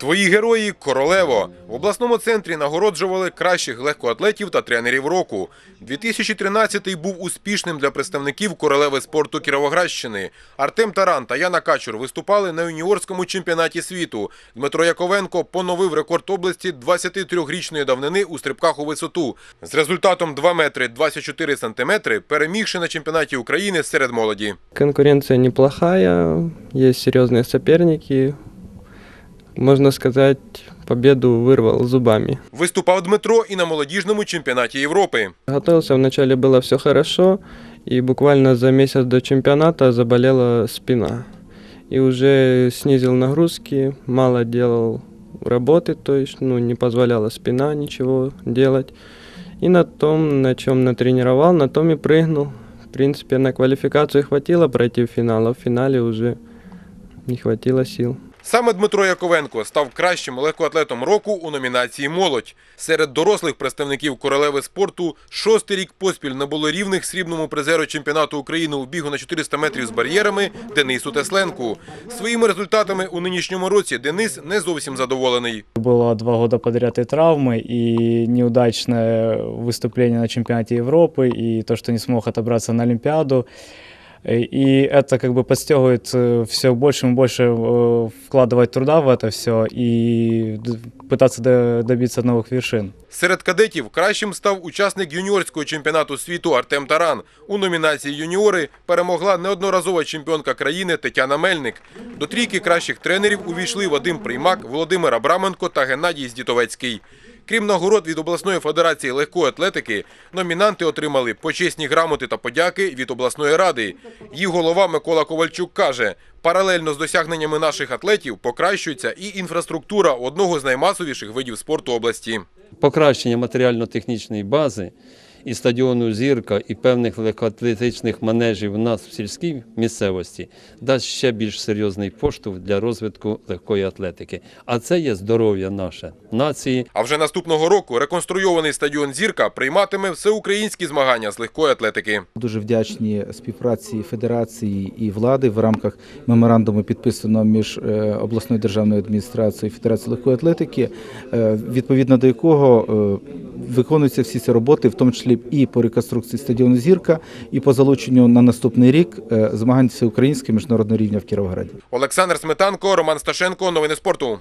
Свої герої Королево в обласному центрі нагороджували кращих легкоатлетів та тренерів року. 2013-й був успішним для представників королеви спорту Кіровоградщини. Артем Таран та Яна Качур виступали на юніорському чемпіонаті світу. Дмитро Яковенко поновив рекорд області 23-річної давнини у стрибках у висоту з результатом 2 метри 24 сантиметри, перемігши на чемпіонаті України серед молоді. Конкуренция неплохая, есть серьезные соперники. Можно сказать, победу вырвал зубами. Виступав Дмитро і на молодіжному чемпіонаті Європи. Готовился, вначале было все хорошо, и буквально за месяц до чемпионата заболела спина. И уже снизил нагрузки, мало делал работы, то есть ну, не позволяла спина ничего делать. И на том, на чем натренировал, на том и прыгнул. В принципе, на квалификацию хватило пройти в финал, а в финале уже не хватило сил. Саме Дмитро Яковенко став кращим легкоатлетом року у номінації Молодь. Серед дорослих представників королеви спорту шостий рік поспіль не було рівних срібному призеру чемпіонату України у бігу на 400 метрів з бар'єрами Денису Тесленку. Своїми результатами у нинішньому році Денис не зовсім задоволений. Было два года подряд и травмы, и неудачное выступление на чемпионате Европы, и то, что не смог отобраться на Олимпиаду. И это как бы подстегивает все больше и больше э, вкладывать труда в это все и д- пытаться до- добиться новых вершин. Серед кадетів кращим став учасник юніорського чемпіонату світу Артем Таран. У номінації юніори перемогла неодноразова чемпіонка країни Тетяна Мельник. До трійки кращих тренерів увійшли Вадим Приймак, Володимир Абраменко та Геннадій Здітовецький. Крім нагород від обласної федерації легкої атлетики, номінанти отримали почесні грамоти та подяки від обласної ради. Їх голова Микола Ковальчук каже, паралельно з досягненнями наших атлетів покращується і інфраструктура одного з наймасовіших видів спорту області. покращення матеріально-технічної бази і стадіону Зірка, і певних легкоатлетичних манежів у нас в сільській місцевості дасть ще більш серйозний поштовх для розвитку легкої атлетики. А це є здоров'я наше нації. А вже наступного року реконструйований стадіон Зірка прийматиме всеукраїнські змагання з легкої атлетики. Дуже вдячні співпраці федерації і влади в рамках меморандуму, підписаного між е, обласною державною адміністрацією і Федерацією легкої атлетики, е, відповідно до якого е, виконуються всі ці роботи, в тому числі і по реконструкції стадіону Зірка, і по залученню на наступний рік е, змагань всеукраїнського міжнародного рівня в Кіровограді. Олександр Сметанко, Роман Сташенко. Новини спорту.